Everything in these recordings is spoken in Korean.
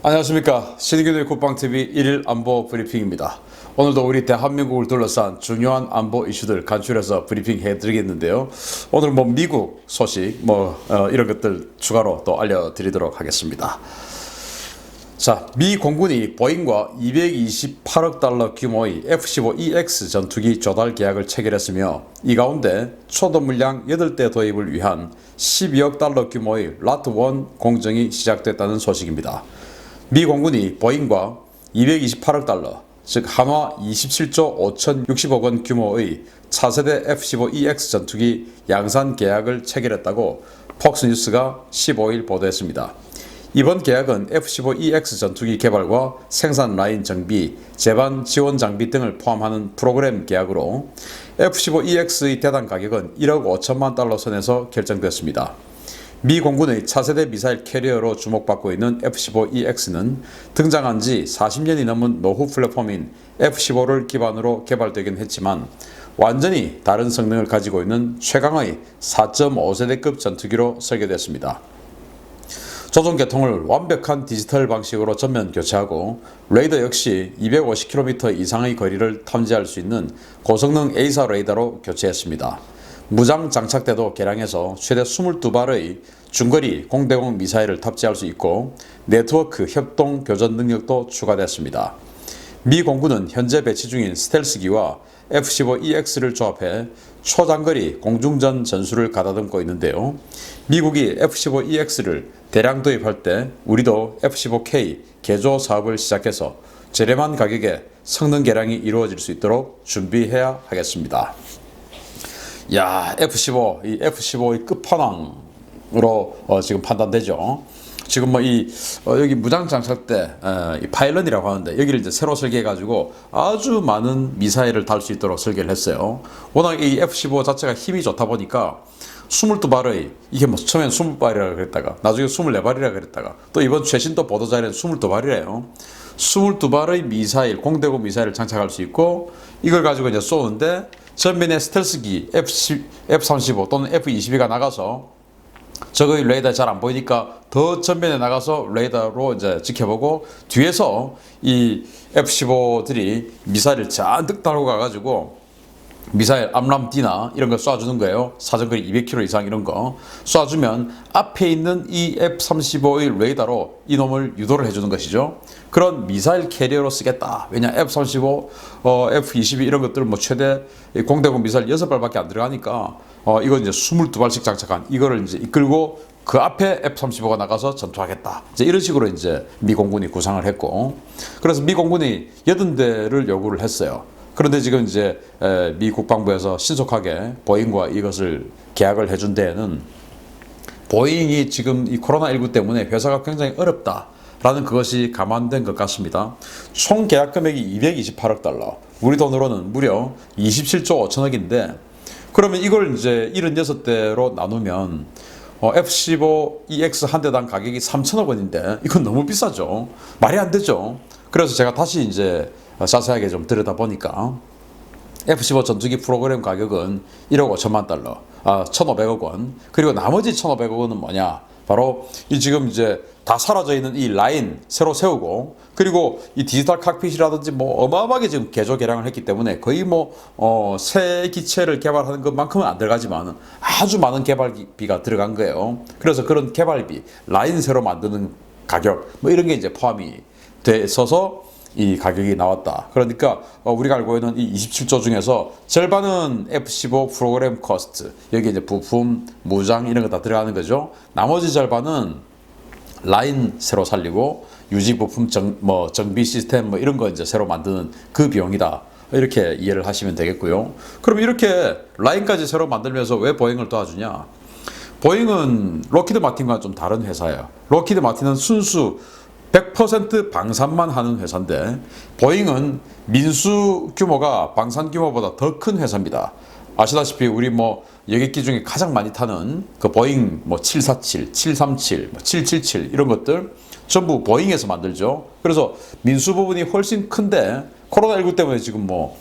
안녕하십니까 신의균의 국방TV 1일 안보 브리핑입니다. 오늘도 우리 대한민국을 둘러싼 중요한 안보 이슈들 간추려서 브리핑 해 드리겠는데요. 오늘 뭐 미국 소식 뭐 어, 이런 것들 추가로 또 알려드리도록 하겠습니다. 자, 미 공군이 보잉과 228억 달러 규모의 F-15EX 전투기 조달 계약을 체결했으며 이 가운데 초도 물량 8대 도입을 위한 12억 달러 규모의 라트1 공정이 시작됐다는 소식입니다. 미 공군이 보잉과 228억 달러, 즉 한화 27조 5,060억 원 규모의 차세대 F-15EX 전투기 양산 계약을 체결했다고 폭스뉴스가 15일 보도했습니다. 이번 계약은 F-15EX 전투기 개발과 생산 라인 정비, 제반 지원 장비 등을 포함하는 프로그램 계약으로 F-15EX의 대당 가격은 1억 5천만 달러 선에서 결정됐습니다. 미 공군의 차세대 미사일 캐리어로 주목받고 있는 F-15EX는 등장한 지 40년이 넘은 노후 플랫폼인 F-15를 기반으로 개발되긴 했지만 완전히 다른 성능을 가지고 있는 최강의 4.5세대급 전투기로 설계됐습니다. 조종 계통을 완벽한 디지털 방식으로 전면 교체하고 레이더 역시 250km 이상의 거리를 탐지할 수 있는 고성능 A사 레이더로 교체했습니다. 무장 장착대도 개량해서 최대 22발의 중거리 공대공 미사일을 탑재할 수 있고 네트워크 협동 교전 능력도 추가됐습니다. 미 공군은 현재 배치 중인 스텔스기와 F-15EX를 조합해 초장거리 공중전 전술을 가다듬고 있는데요. 미국이 F-15EX를 대량 도입할 때 우리도 F-15K 개조 사업을 시작해서 저렴한 가격에 성능 개량이 이루어질 수 있도록 준비해야 하겠습니다. 야, F-15, 이 F-15의 끝판왕으로 어, 지금 판단되죠. 지금 뭐이 어, 여기 무장 어, 이 파일런이라고 하는데 여기를 이제 새로 설계해 가지고 아주 많은 미사일을 달 수 있도록 설계를 했어요. 워낙 이 F-15 자체가 힘이 좋다 보니까 22발의 이게 뭐 처음엔 20발이라 그랬다가 나중에 24발이라 그랬다가 또 이번 최신 또 보도 자료는 22발이래요. 22발의 미사일 공대공 미사일을 장착할 수 있고 이걸 가지고 이제 쏘는데 전면에 스텔스기 F-35 또는 F-22가 나가서 저거의 레이더 잘 안 보이니까 더 전면에 나가서 레이더로 이제 지켜보고 뒤에서 이 F-15들이 미사일을 잔뜩 달고 가가지고 미사일 암람띠나 이런 거 쏴주는 거예요. 사정거리 200km 이상 이런 거 쏴주면 앞에 있는 이 F-35의 레이더로 이놈을 유도를 해주는 것이죠. 그런 미사일 캐리어로 쓰겠다. 왜냐 F-35, 어, F-22 이런 것들 뭐 최대 공대공 미사일 6발밖에 안 들어가니까 어, 이거 이제 22발씩 장착한 이거를 이제 이끌고 그 앞에 F-35가 나가서 전투하겠다. 이제 이런 식으로 이제 미 공군이 구상을 했고 그래서 미 공군이 80대를 요구를 했어요. 그런데 지금 이제 에, 미 국방부에서 신속하게 보잉과 이것을 계약을 해준 데에는 보잉이 지금 이 코로나19 때문에 회사가 굉장히 어렵다 라는 그것이 감안된 것 같습니다. 총 계약 금액이 228억 달러, 우리 돈으로는 무려 27조 5천억인데 그러면 이걸 이제 76대로 나누면 어, F-15EX 한 대당 가격이 3천억 원인데 이건 너무 비싸죠. 말이 안 되죠. 그래서 제가 다시 이제 자세하게 좀 들여다 보니까 F-15 전투기 프로그램 가격은 1억 5천만 달러, 아, 1,500억 원. 그리고 나머지 1,500억 원은 뭐냐? 바로 이 지금 이제 다 사라져 있는 이 라인 새로 세우고 그리고 이 디지털 칵핏이라든지 뭐 어마어마하게 지금 개조 개량을 했기 때문에 거의 뭐새 기체를 개발하는 것만큼은 안 들어가지만 아주 많은 개발비가 들어간 거예요. 그래서 그런 개발비, 라인 새로 만드는 가격 뭐 이런 게 이제 포함이 돼 있어서 이 가격이 나왔다. 그러니까 어, 우리가 알고 있는 이 27조 중에서 절반은 F-15 프로그램 코스트 여기 이제 부품, 무장 이런 거 다 들어가는 거죠. 나머지 절반은 라인 새로 살리고 유지 부품 정, 뭐 정비 시스템 뭐 이런 거 이제 새로 만드는 그 비용이다. 이렇게 이해를 하시면 되겠고요. 그럼 이렇게 라인까지 새로 만들면서 왜 보잉을 도와주냐? 보잉은 로키드 마틴과 좀 다른 회사예요. 로키드 마틴은 순수 100% 방산만 하는 회사인데 보잉은 민수 규모가 방산 규모보다 더 큰 회사입니다. 아시다시피 우리 뭐 여객기 중에 가장 많이 타는 그 보잉 뭐 747, 737, 뭐 777 이런 것들 전부 보잉에서 만들죠. 그래서 민수 부분이 훨씬 큰데 코로나19 때문에 지금 뭐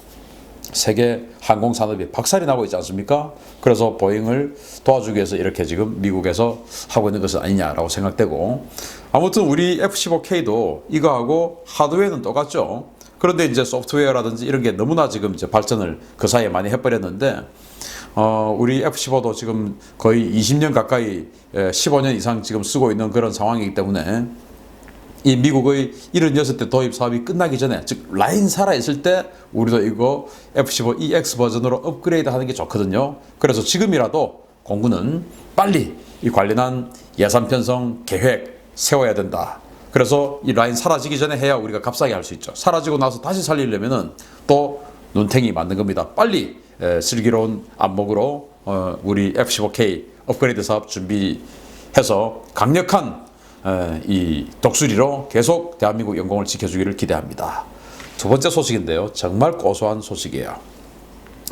세계 항공 산업이 박살이 나고 있지 않습니까? 그래서 보잉을 도와주기 위해서 이렇게 지금 미국에서 하고 있는 것은 아니냐라고 생각되고 아무튼 우리 F-15K도 이거하고 하드웨어는 똑같죠. 그런데 이제 소프트웨어라든지 이런 게 너무나 지금 이제 발전을 그 사이에 많이 해버렸는데 어, 우리 F-15도 지금 거의 20년 가까이 에, 15년 이상 지금 쓰고 있는 그런 상황이기 때문에 이 미국의 76대 도입 사업이 끝나기 전에 즉 라인 살아 있을 때 우리도 이거 F-15 EX 버전으로 업그레이드 하는 게 좋거든요. 그래서 지금이라도 공군은 빨리 이 관련한 예산 편성 계획 세워야 된다. 그래서 이 라인 사라지기 전에 해야 우리가 값싸게 할 수 있죠. 사라지고 나서 다시 살리려면은 또 눈탱이 맞는 겁니다. 빨리 에, 슬기로운 안목으로 어, 우리 F-15K 업그레이드 사업 준비해서 강력한 에, 이 독수리로 계속 대한민국 영공을 지켜주기를 기대합니다. 두 번째 소식인데요. 정말 고소한 소식이에요.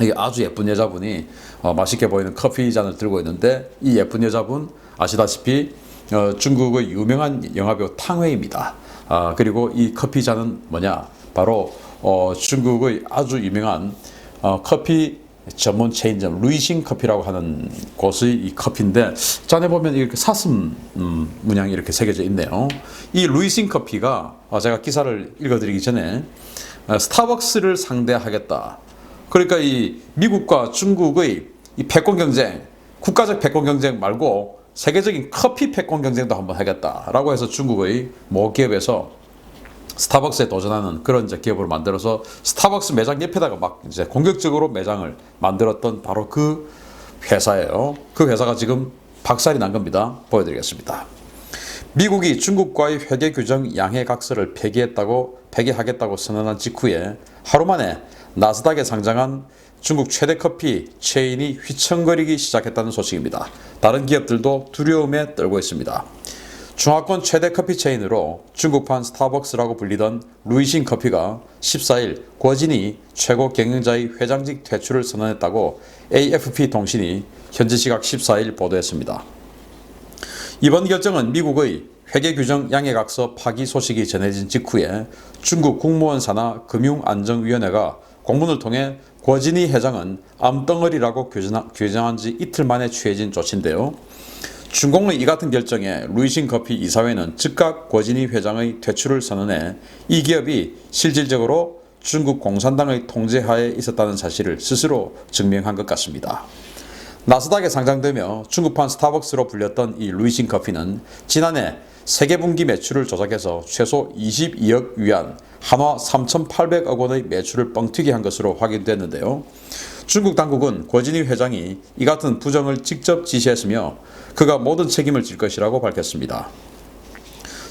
이게 아주 예쁜 여자분이 어, 맛있게 보이는 커피 잔을 들고 있는데 이 예쁜 여자분 아시다시피 어, 중국의 유명한 영화배우 탕웨이입니다. 아, 그리고 이 커피 잔은 뭐냐? 바로 어, 중국의 아주 유명한 어, 커피 전문 체인점 루이싱 커피라고 하는 곳의 이 커피인데 잔에 보면 이렇게 사슴 음, 문양이 이렇게 새겨져 있네요. 이 루이싱 커피가 어, 제가 기사를 읽어드리기 전에 어, 스타벅스를 상대하겠다. 그러니까 이 미국과 중국의 이 패권 경쟁, 국가적 패권 경쟁 말고 세계적인 커피 패권 경쟁도 한번 하겠다라고 해서 중국의 모 기업에서 스타벅스에 도전하는 그런 이제 기업을 만들어서 스타벅스 매장 옆에다가 막 이제 공격적으로 매장을 만들었던 바로 그 회사예요. 그 회사가 지금 박살이 난 겁니다. 보여드리겠습니다. 미국이 중국과의 회계 규정 양해 각서를 폐기했다고 폐기하겠다고 선언한 직후에 하루 만에 나스닥에 상장한 중국 최대 커피 체인이 휘청거리기 시작했다는 소식입니다. 다른 기업들도 두려움에 떨고 있습니다. 중화권 최대 커피 체인으로 중국판 스타벅스라고 불리던 루이싱 커피가 14일 거진이 최고 경영자의 회장직 퇴출을 선언했다고 AFP 통신이 현지 시각 14일 보도했습니다. 이번 결정은 미국의 회계 규정 양해각서 파기 소식이 전해진 직후에 중국 국무원 산하 금융안정위원회가 공문을 통해 고진희 회장은 암덩어리라고 규정- 규정한 지 이틀 만에 취해진 조치인데요. 중공의 이 같은 결정에 루이싱 커피 이사회는 즉각 고진희 회장의 퇴출을 선언해 이 기업이 실질적으로 중국 공산당의 통제하에 있었다는 사실을 스스로 증명한 것 같습니다. 나스닥에 상장되며 중국판 스타벅스로 불렸던 이 루이싱 커피는 지난해 세계 분기 매출을 조작해서 최소 22억 위안, 한화 3,800억 원의 매출을 뻥튀기 한 것으로 확인됐는데요. 중국 당국은 고진희 회장이 이 같은 부정을 직접 지시했으며 그가 모든 책임을 질 것이라고 밝혔습니다.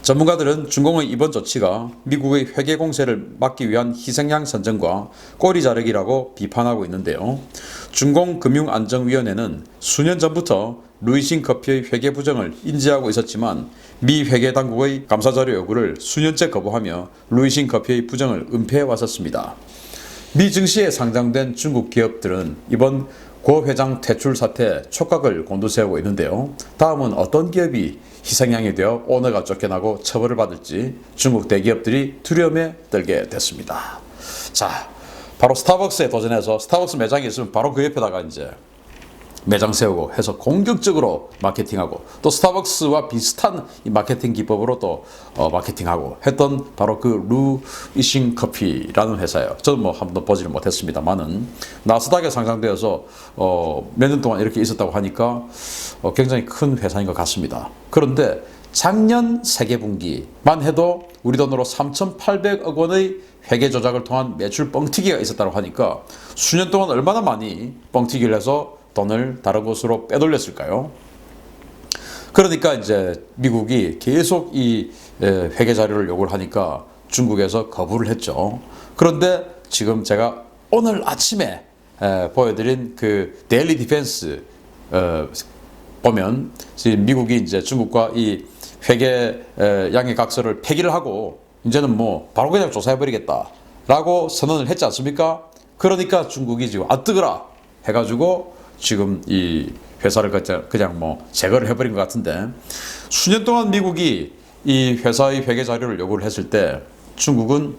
전문가들은 중공의 이번 조치가 미국의 회계 공세를 막기 위한 희생양 선정과 꼬리 자르기라고 비판하고 있는데요. 중공금융안정위원회는 수년 전부터 루이싱 커피의 회계 부정을 인지하고 있었지만 미 회계 당국의 감사 자료 요구를 수년째 거부하며 루이싱 커피의 부정을 은폐해 왔었습니다. 미 증시에 상장된 중국 기업들은 이번 고 회장 퇴출 사태 촉각을 곤두세우고 있는데요. 다음은 어떤 기업이 희생양이 되어 오너가 쫓겨나고 처벌을 받을지 중국 대기업들이 두려움에 떨게 됐습니다. 자, 바로 스타벅스에 도전해서 스타벅스 매장이 있으면 바로 그 옆에다가 이제 매장 세우고 해서 공격적으로 마케팅하고 또 스타벅스와 비슷한 이 마케팅 기법으로 또 어, 마케팅하고 했던 바로 그 루 이싱 커피라는 회사예요. 저는 뭐 한 번도 보지를 못했습니다만은 나스닥에 상장되어서 어, 몇 년 동안 이렇게 있었다고 하니까 어, 굉장히 큰 회사인 것 같습니다. 그런데 작년 세계 분기만 해도 우리 돈으로 3,800억 원의 회계 조작을 통한 매출 뻥튀기가 있었다고 하니까 수년 동안 얼마나 많이 뻥튀기를 해서 돈을 다른 곳으로 빼돌렸을까요? 그러니까 이제 미국이 계속 이 에, 회계 자료를 요구를 하니까 중국에서 거부를 했죠. 그런데 지금 제가 오늘 아침에 에, 보여드린 그 데일리 디펜스 어, 보면 지금 미국이 이제 중국과 이 회계 에, 양해 각서를 폐기를 하고 이제는 뭐 바로 그냥 조사해버리겠다라고 선언을 했지 않습니까? 그러니까 중국이 지금 아 뜨거라 해가지고 지금 이 회사를 그냥- 뭐 제거를 해버린 것 같은데 수년 동안 미국이 이 회사의 회계 자료를 요구를 했을 때 중국은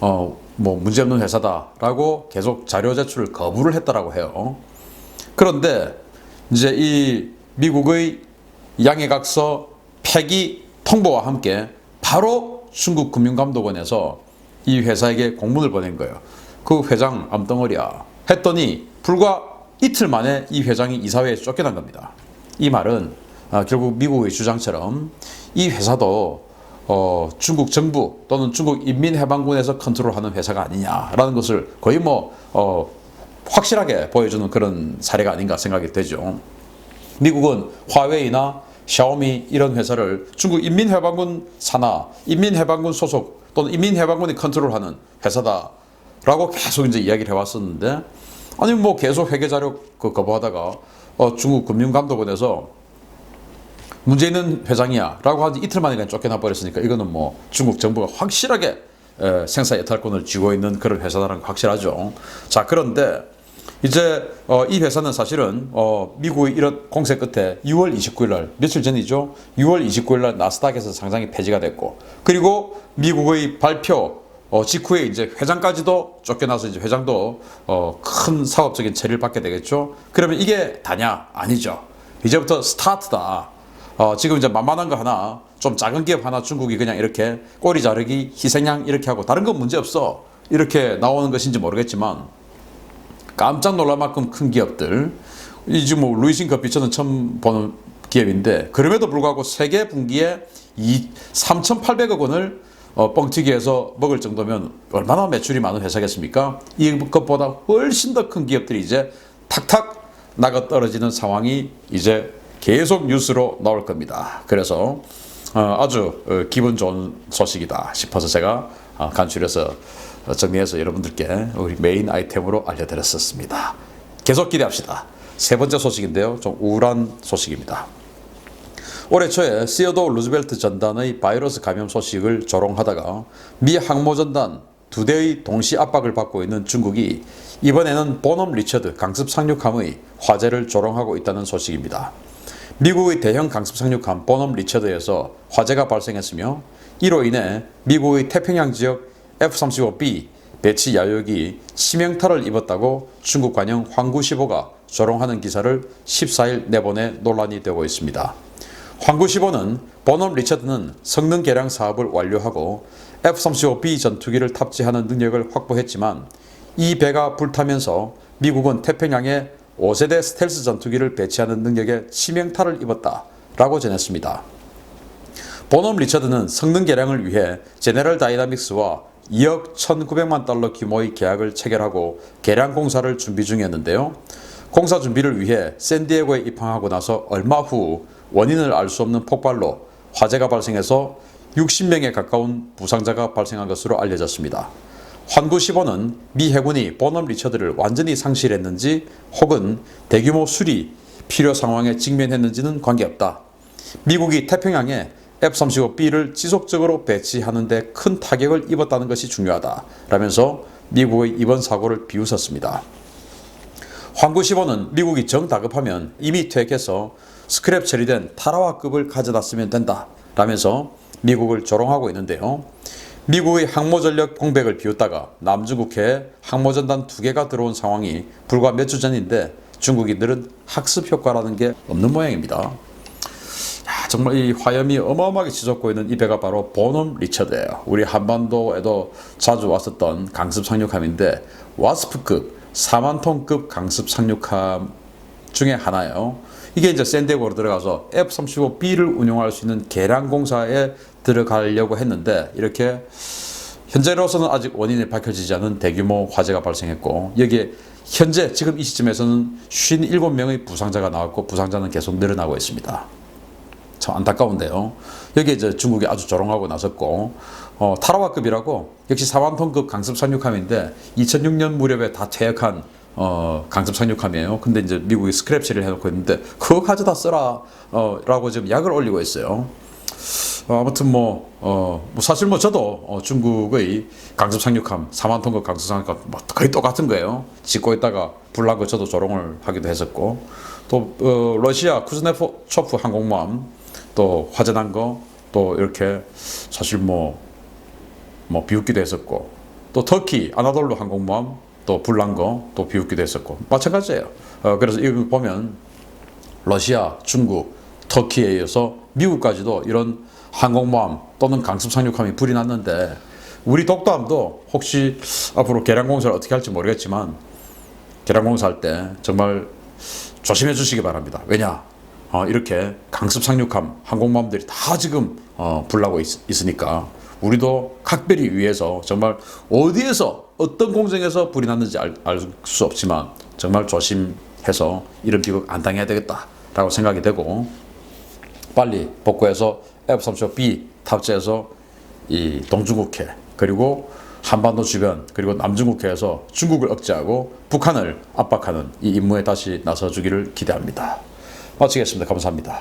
어 뭐 문제없는 회사다라고 계속 자료 제출을 거부를 했다라고 해요. 그런데 이제 이 미국의 양해각서 폐기 통보와 함께 바로 중국 금융감독원에서 이 회사에게 공문을 보낸 거예요. 그 회장 암덩어리야. 했더니 불과 이틀 만에 이 회장이 이사회에 쫓겨난 겁니다. 이 말은 아, 결국 미국의 주장처럼 이 회사도 어, 중국 정부 또는 중국 인민해방군에서 컨트롤하는 회사가 아니냐라는 것을 거의 뭐 어, 확실하게 보여주는 그런 사례가 아닌가 생각이 되죠. 미국은 화웨이나 샤오미 이런 회사를 중국 인민해방군 산하, 인민해방군 소속 또는 인민해방군이 컨트롤하는 회사다라고 계속 이제 이야기를 해왔었는데 아니 뭐 계속 회계 자료 그 거부하다가 어, 중국 금융감독원에서 있는 회장이야라고 한 이틀 만에 그냥 쫓겨나 버렸으니까 이거는 뭐 중국 정부가 확실하게 에, 생사 예탈권을 쥐고 있는 그런 회사라는 거 확실하죠. 자 그런데 이제 어, 이 회사는 사실은 어, 미국의 이런 공세 끝에 6월 29일 날 며칠 전이죠. 6월 29일 날 나스닥에서 상장이 폐지가 됐고 그리고 미국의 발표 어, 직후에 이제 회장까지도 쫓겨나서 이제 회장도 어, 큰 사업적인 처리를 받게 되겠죠. 그러면 이게 다냐? 아니죠. 이제부터 스타트다. 어, 지금 이제 만만한 거 하나, 좀 작은 기업 하나 중국이 그냥 이렇게 꼬리 자르기, 희생양 이렇게 하고 다른 건 문제 없어. 이렇게 나오는 것인지 모르겠지만 깜짝 놀랄 만큼 큰 기업들, 이제 뭐 루이신 커피 저는 처음 보는 기업인데 그럼에도 불구하고 세계 분기에 이 3,800억 원을 어, 뻥튀기해서 먹을 정도면 얼마나 매출이 많은 회사겠습니까? 이것보다 훨씬 더 큰 기업들이 이제 탁탁 나가 떨어지는 상황이 이제 계속 뉴스로 나올 겁니다. 그래서 어, 아주 어, 기분 좋은 소식이다 싶어서 제가 어, 간추려서 어, 정리해서 여러분들께 우리 메인 아이템으로 알려드렸었습니다. 계속 기대합시다. 세 번째 소식인데요. 좀 우울한 소식입니다. 올해 초에 시어도 루즈벨트 전단의 바이러스 감염 소식을 조롱하다가 미 항모 전단 두 대의 동시 압박을 받고 있는 중국이 이번에는 보넘 리처드 강습 상륙함의 화재를 조롱하고 있다는 소식입니다. 미국의 대형 강습 상륙함 보넘 리처드에서 화재가 발생했으며 이로 인해 미국의 태평양 지역 F-35B 배치 야욕이 치명타를 입었다고 중국 관영 황구15가 조롱하는 기사를 14일 내보내 논란이 되고 있습니다. 황구 15는 버넘 리처드는 성능 개량 사업을 완료하고 F-35B 전투기를 탑재하는 능력을 확보했지만 이 배가 불타면서 미국은 태평양에 5세대 스텔스 전투기를 배치하는 능력에 치명타를 입었다 라고 전했습니다. 보넘 리처드는 성능 개량을 위해 제네럴 다이나믹스와 2억 1,900만 달러 규모의 계약을 체결하고 개량 공사를 준비 중이었는데요. 공사 준비를 위해 샌디에고에 입항하고 나서 얼마 후 원인을 알 수 없는 폭발로 화재가 발생해서 60명에 가까운 부상자가 발생한 것으로 알려졌습니다. 환구 15는 미 해군이 보넘 리처드를 완전히 상실했는지 혹은 대규모 수리 필요 상황에 직면했는지는 관계없다. 미국이 태평양에 F-35B를 지속적으로 배치하는 데 큰 타격을 입었다는 것이 중요하다. 라면서 미국의 이번 사고를 비웃었습니다. 황구 15는 미국이 정다급하면 이미 퇴役해서 스크랩 처리된 타라와급을 가져다 쓰면 된다. 라면서 미국을 조롱하고 있는데요. 미국의 항모전력 공백을 비웃다가 남중국해에 항모전단 두 개가 들어온 상황이 불과 몇 주 전인데 중국인들은 학습 효과라는 게 없는 모양입니다. 야, 정말 이 화염이 어마어마하게 치솟고 있는 이 배가 바로 보넘 리처드예요. 우리 한반도에도 자주 왔었던 강습 상륙함인데 와스프급 4만 톤급 강습 상륙함 중에 하나예요. 이게 이제 샌디에고로 들어가서 F-35B를 운용할 수 있는 개량 공사에 들어가려고 했는데 이렇게 현재로서는 아직 원인이 밝혀지지 않은 대규모 화재가 발생했고 여기에 현재 지금 이 시점에서는 57명의 부상자가 나왔고 부상자는 계속 늘어나고 있습니다. 참 안타까운데요. 여기에 이제 중국이 아주 조롱하고 나섰고 어, 타라와급이라고 역시 4만 톤급 강습 상륙함인데 2006년 무렵에 다 퇴역한 어, 강습 상륙함이에요. 근데 이제 미국이 스크랩 처리를 해놓고 있는데 그거 가져다 써라 어, 라고 지금 약을 올리고 있어요. 어, 아무튼 뭐, 어, 뭐 사실 뭐 저도 어, 중국의 강습 상륙함 4만 톤급 강습 상륙함 뭐 거의 똑같은 거예요. 짓고 있다가 거 저도 조롱을 하기도 했었고 또 어, 러시아 쿠즈네초프 항공모함 또 화재 난 거 또 이렇게 사실 뭐 뭐 비웃기도 했었고 또 터키 아나돌루 항공모함 또 불난 거 또 비웃기도 했었고 마찬가지예요. 어, 그래서 이걸 보면 러시아, 중국, 터키에 이어서 미국까지도 이런 항공모함 또는 강습 상륙함이 불이 났는데 우리 독도함도 혹시 앞으로 계량 공사를 어떻게 할지 모르겠지만 계량 공사할 때 정말 조심해 주시기 바랍니다. 왜냐? 어, 이렇게 강습 상륙함 항공모함들이 다 지금 어, 불나고 있, 으니까 우리도 각별히 위해서 정말 어디에서 어떤 공정에서 불이 났는지 알 수 없지만 정말 조심해서 이런 비극 안 당해야 되겠다라고 생각이 되고 빨리 복구해서 F-35B 탑재해서 이 동중국해 그리고 한반도 주변 그리고 남중국해에서 중국을 억제하고 북한을 압박하는 이 임무에 다시 나서주기를 기대합니다. 마치겠습니다. 감사합니다.